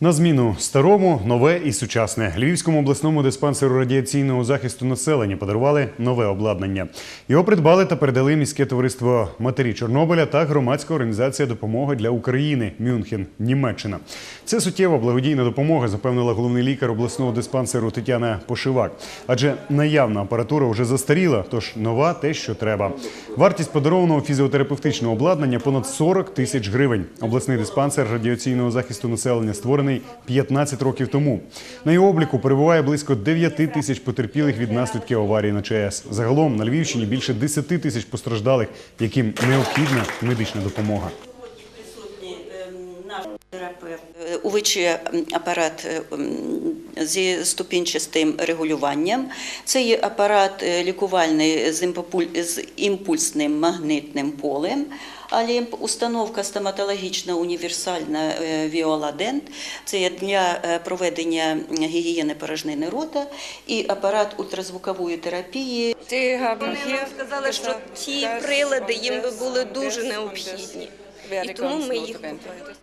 На зміну старому, нове і сучасне. Львівському обласному диспансеру радіаційного захисту населення подарували нове обладнання. Його придбали та передали міське товариство Матері Чорнобиля та громадська організація допомоги для України Мюнхен, Німеччина. Це суттєва благодійна допомога, запевнила головний лікар обласного диспансеру Тетяна Пошивак. Адже наявна апаратура вже застаріла, тож нова те, що треба. Вартість подарованого фізіотерапевтичного обладнання понад 40 тисяч гривень. Обласний диспансер радіаційного захисту населення створений 15 років тому. На його обліку перебуває близько 9 тисяч потерпілих від наслідків аварії на ЧАЕС. Загалом на Львівщині більше 10 тисяч постраждалих, яким необхідна медична допомога. ем, наш терапевт. Е, апарат е, м, зі ступінчастим регулюванням. Це є апарат е, лікувальний з імпульсним магнитним полем. Алімп, установка стоматологічна універсальна Віоладент. Це є для е, проведення гігієни порожнини рота і апарат ультразвукової терапії Ти Вони нам сказали, що ті прилади їм би були дуже необхідні. І тому ми їх купили.